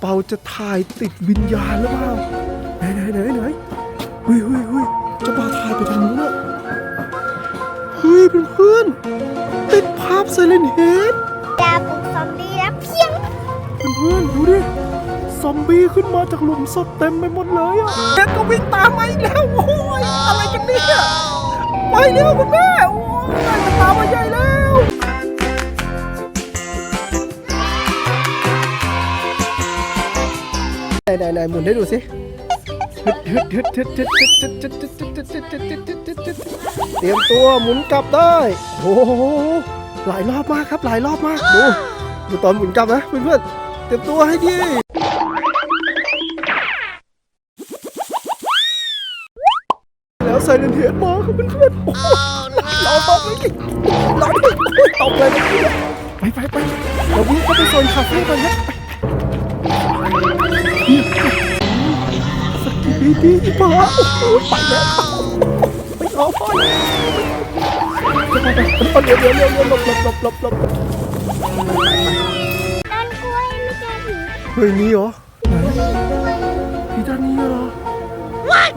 เปาจะถ่ายติดวิญญาณหรือเปล่าไหนไหนไหนไหนเฮ้ยเฮ้ยเฮ้ยเจะปาถ่ายไปทางนู้นอะเฮ้ยเพื่อนเพื่อนๆติดภาพไซเลนเฮดดาบุกซอมบี้แล้วเพียงเพื่อนเพื่อนๆดูดิซอมบี้ขึ้นมาจากหลุมศพเต็มไปหมดเลยอะแกก็วิ่งตามมาอีกแล้วโอ้ยอะไรกันเนี่ยไปเร็วคุณแม่โอ้ยมันตามมาใหญ่ ไหนไหนไหนหมุนให้ดูสิเตรียมตัวหมุนกลับได้โอ้โหหลายรอบมากครับหลายรอบมากดูดูตอนหมุนกลับนะเพื่อนๆเตรียมตัวให้ดีแล้วใส่เหรียญมาครับเพื่อนรโอ้โหรอตบเลรอตบอลยไปไปไปเราวิ่งเข้าไปโซนคาเฟ่กันนะ ไปดีดีดีมาโอ้โหไปแล้วไม่รอพ่อเดี๋ยวเดี๋ยวเดี๋ยวเดี๋ยวหลบหลบหลบหลบหลบต้นกล้วยไม่เจอผีเฮ้ยมีเหรอที่ด้านนี้เหรอเฮ้ย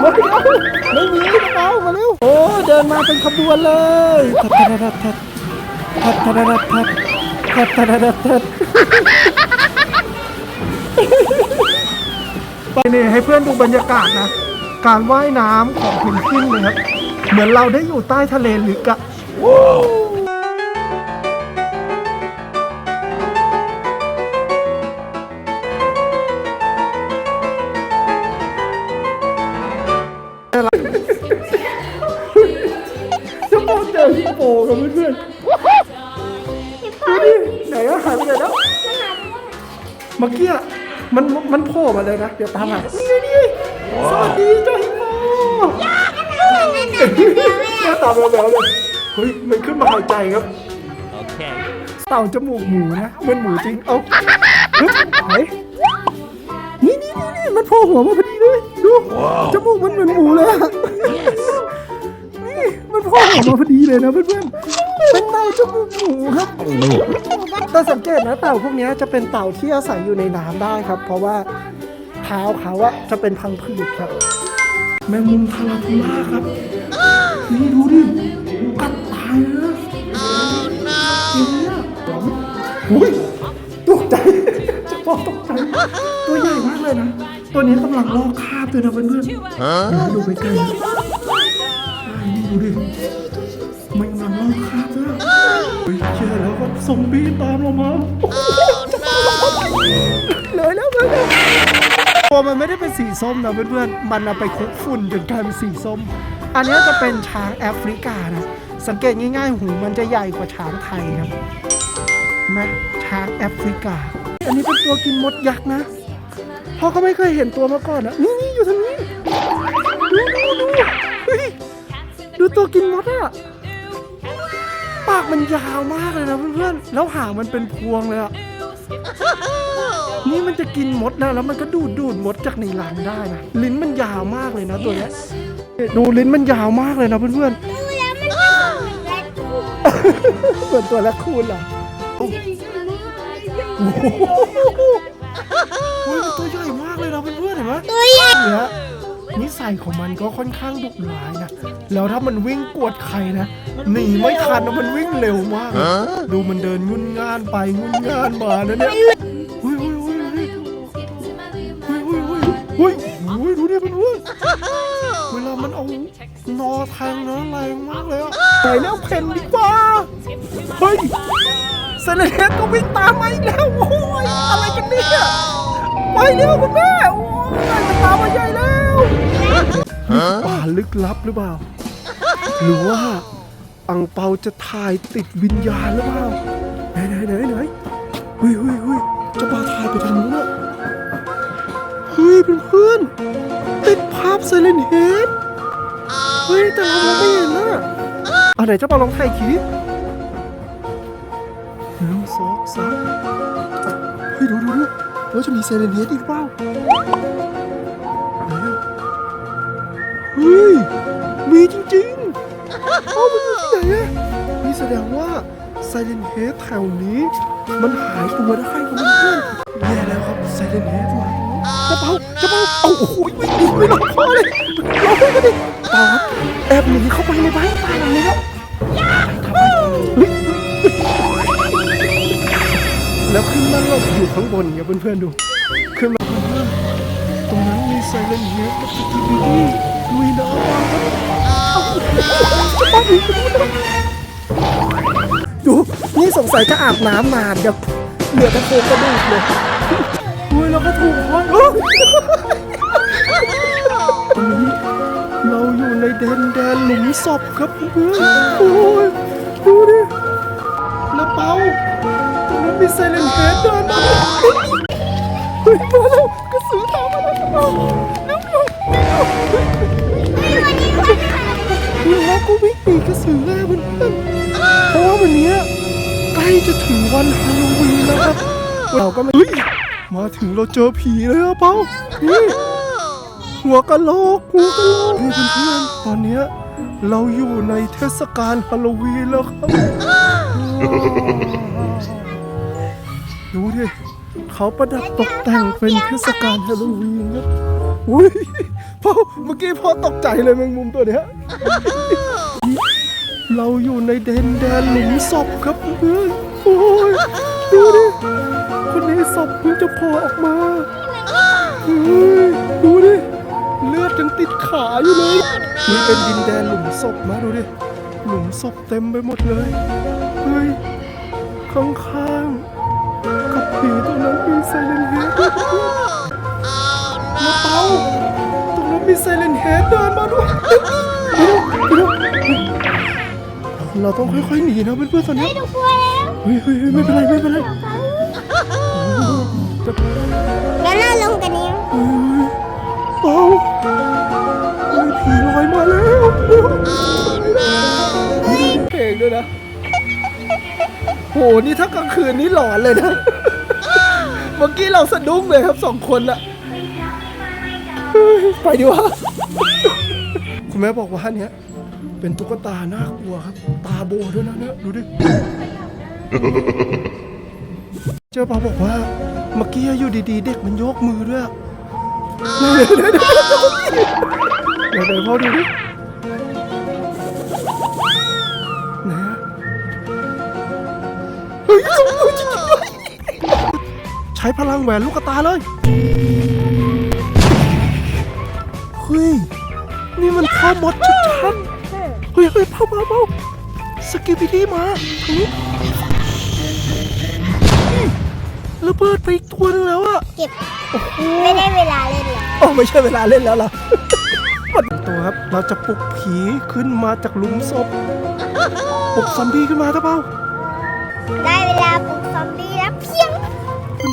เฮ้ยเฮ้ยมาเร็วไม่มีเอามาเร็วโอ้เดินมาเป็นขบวนเลยทัดทัดทัดทัดทัดทัดทัดทัดทัดทัดทัดไป นี่ให้เพื่อนดูบรรยากาศนะ การว่ายน้ำของเพนกวินเลยครับ เหมือนเราได้อยู่ใต้ทะเลลึกอะจะมองเจอฮิปโปกับเพื่อนๆดูดิไหนอะหายไปไหนแล้วเมื่อกี้อะ มันมันโผล่มาเลยนะ เดี๋ยวตามหานี่ไงนี่ไงสวัสดีเจ้าฮิปโปหน้าตาแบ๊วๆเลยเฮ้ยมันขึ้นมาหายใจครับ Okay. เต่าจมูกหมูนะเป็นหมูจริงเอาเฮ้ยไหนนี่นี่นี่นี่มันโผล่หัวมาพอดีเลยดูจมูกมันเหมือนหมูเลยอะนี่มันโผล่หัวมาพอดีเลยนะเพื่อนๆ เป็นเต่าจมูกหมูครับแต่สังเกตนะเต่าพวกเนี้ยจะเป็นเต่าที่อาศัยอยู่ในน้ำได้ครับ เพราะว่าเท้าเขาอะจะเป็นพังผืดครับ แมงมุมทาราทูล่าครับ นี่ดูดิกัดตายเลยนะเนี่ยอุ้ยตกใจจะบอกตกใจตัวใหญ่มากเลยนะ ตัวนี้กำลังลอกคราบด้วยนะเพื่อนๆเดี๋ยวดูใกล้ๆนะใช่นี่ดูดิ ฮ้ยเชื่อแล้วก็ซอมบี้ตามเรามาโอ้โหจะมาเลยแล้วเลยแล้วตัวมันไม่ได้เป็นสีส้มนะเพื่อนๆ มันเอาไปคลุกฝุ่นจนกลายเป็นสีส้ม อันนี้จะเป็นช้างแอฟริกานะ สังเกตง่ายๆ หูมันจะใหญ่กว่าช้างไทยครับเห็นไหมช้างแอฟริกา อันนี้เป็นตัวกินมดยักษ์นะพ่อก็ไม่เคยเห็นตัวมาก่อนนะนี่นี่อยู่ทางนี้ ดูดูดูเฮ้ยดูตัวกินมดอะ ปากมันยาวมากเลยนะเพื่อนๆ แล้วหางมันเป็นพวงเลยอะนี่มันจะกินมดนะแล้วมันก็ดูดดูดมดจากในรังได้นะ ลิ้นมันยาวมากเลยนะตัวเนี้ยดูลิ้นมันยาวมากเลยนะเพื่อนๆดูแล้วมันก็เหมือนแรดคูนเหมือนตัวแรคคูนเหรอโอ้โหเฮ้ยมันตัวใหญ่มากเลยนะเพื่อนๆเห็นไหมตัวใหญ่เนิสัยของมันก็ค่อนข้างดุร้ายนะ แล้วถ้ามันวิ่งกวดใครนะ หนีไม่ทันนะมันวิ่งเร็วมาก ดูมันเดินงุนง่านไปงุนง่านมานะเนี่ยเฮ้ยเฮ้ยอุ้ยอุ้ยอุ้ยอุ้ยดูดิมันอุ้ยเวลามันเอานอทางนะแรงมากเลยอะไปแล้วเพนดีกว่า เฮ้ยเซเลเนก็วิ่งตามมาอีกแล้วโอ้ยอะไรกันเนี่ยไปเร็วคุณแม่โอ้ยมันตามมาใหญ่แล้ว ป่าลึกลับหรือเปล่า หรือว่าอังเปาจะถ่ายติดวิญญาณหรือเปล่าไหนไหนไหนไหนเฮ้ยเฮ้ยเฮ้ยจะปาถ่ายไปทางนู้นอะเฮ้ยเพื่อนๆติดภาพไซเลนเฮดเฮ้ยแต่เราไม่เห็นนะอะไหนเจ้าปาลองถ่ายคลิปหนึ่งสองสามเฮ้ยดูดูดูแล้วจะมีเซเลนเฮดอีกเปล่า เฮ้ย มีจริงๆเอามันอยู่ที่ไหนอะนี่แสดงว่าไซเลนเฮดแถวนี้ มันหายตัวได้ครับเพื่อนแย่แล้วครับไซเลนเฮดมาจะเปาจะเปาเอาโอ้โหไม่ดีไม่ลงคอเลยลงไปกันดิเปาครับแอบหนีเข้าไปในบ้านป่าหลังนี้ครับแล้วขึ้นมาหลบอยู่ข้างบนครับเพื่อนๆดู ขึ้นมาข้างบนตรงนั้นมีไซเลนเฮดกับสกิบิดี้ ลุยน้ำมาครับจะเปาหนีไปดูนะดูนี่สงสัยจะอาบน้ำนานครับเหลือแต่โครงกระดูกเลยอุ้ยเราก็ถูกห้องเอ้ยวันนี้เราอยู่ในแดนแดนหลุมศพครับเพื่อนโอ้ยดูดิแล้วเปาตรงนั้นมีไซเลนเฮดเดินมาเฮ้ยมาแล้ว วิ่งหนีกระสือแล้วเพื่อนๆเพราะว่าวันเนี้ยใกล้จะถึงวันฮาโลวีนแล้วครับเราก็ไม่เฮ้ยมาถึงเราเจอผีเลยอะเปานี่หัวกะโหลกหัวกะโหลกนี่เพื่อนๆตอนเนี้ยเราอยู่ในเทศกาลฮาโลวีนแล้วครับดูดิเขาประดับตกแต่งเป็นเทศกาลฮาโลวีนครับอุ้ยพ่อเมื่อกี้พ่อตกใจเลยแมงมุมตัวเนี้ย เราอยู่ในแดนแดนหลุมศพครับเพื่อนโอ้ยดูดิคนนี้ศพเพิ่งจะโผล่ออกมาเฮ้ยดูดิเลือดยังติดขาอยู่เลยนี่เป็นดินแดนหลุมศพนะดูดิหลุมศพเต็มไปหมดเลยเฮ้ยข้างๆกับผีตรงนั้นมีไซเลนเฮดแล้วเปาตรงนั้นมีไซเลนเฮดเดินมาด้วยดูดูดู เราต้องค่อยๆหนีนะเพื่อนๆตอนนี้ดูกลัวแล้วเฮ้ยเฮ้ยเฮ้ยไม่เป็นไรไม่เป็นไรจะงั้นเราลงกันนี้เฮ้ยเปาเฮ้ยผีลอยมาแล้วเพลงด้วยนะโหนี่ถ้ากลางคืนนี่หลอนเลยนะเมื่อกี้เราสะดุ้งเลยครับสองคนอะเฮ้ยไปดีวะคุณแม่บอกว่าเนี้ย เป็นตุ๊กตาน่ากลัวครับ ตาโบด้วยนะเนี่ยดูดิเจ้าปาบอกว่าเมื่อกี้อยู่ดีๆ เด็กมันยกมือด้วยอะเดี๋ยวเดี๋ยวพ่อดูดินะเฮ้ยสองมือจริงๆด้วยใช้พลังแหวนลูกตาเลยเฮ้ยนี่มันข้าวมดชัดๆ เฮ้ยเฮ้ยเผาเผาเผาสกิบิดี้มาทางนี้ระเบิดไปอีกตัวหนึงแล้วอะเก็บโอ้โหไม่ได้เวลาเล่นแล้วโอ้ไม่ใช่เวลาเล่นแล้วล่ะหมดตัวครับ เราจะปลุกผีขึ้นมาจากหลุมศพปลุกซอมบี้ขึ้นมาท่าเปล่าได้เวลาปลุกซอมบี้แล้วเพียง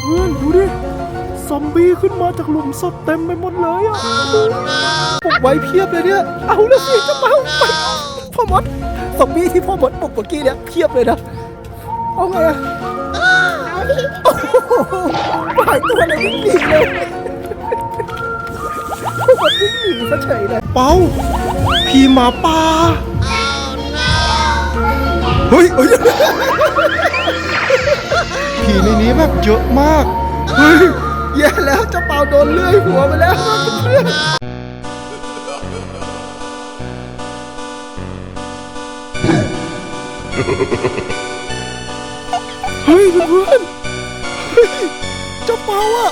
เพื่อนๆดูดิซอมบี้ขึ้นมาจากหลุมศพเต็มไปหมดเลยอะปลุกไว้เพียบเลยเนี่ย เอาแล้วสิจะเมาไป พ่อมดซอมบี้ที่พ่อมดปลุกเมื่อกี้เนี่ยเพียบเลยนะเอาไงอะเอาดิโอ้โหหายตัวเลยวิ่งหนีเลยพ่อมดวิ่งหนีซะเฉยเลยเป้าพี่หมาป่าเฮ้ยเฮ้ยผีในนี้แบบเยอะมากเฮ้ยแย่แล้วเจะเป่าโดนเลื่อยหัวไปแล้วเพื่อน เฮ้ยเพื่อนเฮ้ยเจ้าเปาอะ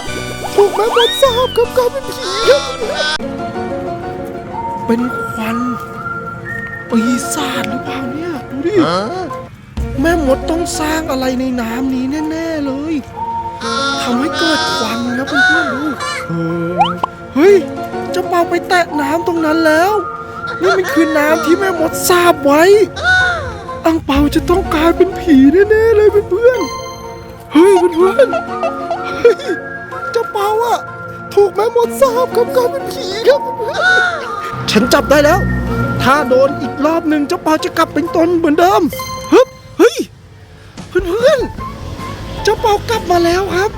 ถูกแม่มดสาบกับกลายเป็นผีครับเป็นควันปีศาจหรือเปล่าเนี่ย ดูดิ แม่มดต้องสร้างอะไรในน้ำนี้แน่ ๆ เลยทำให้เกิดควันนะเพื่อนๆดูเออเฮ้ยเจ้าเปาไปแตะน้ำตรงนั้นแล้ว นี่มันคือน้ำที่แม่มดสาบไว้ อังเปาจะต้องกลายเป็นผีแน่ๆเลยเพื่อนๆเฮ้ยเพื่อนๆเฮ้ยเจ้าเปาอะถูกแม่มดสาบกับกลายเป็นผีครับฉันจับได้แล้ว ถ้าโดนอีกรอบหนึ่งเจ้าเปาจะกลับเป็นตนเหมือนเดิมฮึบเฮ้ยเพื่อนๆเจ้าเปากลับมาแล้วครับ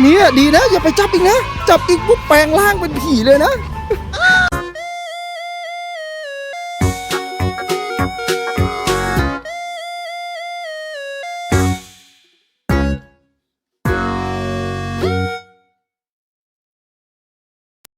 เนี่ยดีนะอย่าไปจับอีกนะ จับอีกปุ๊บแปลงร่างเป็นผีเลยนะ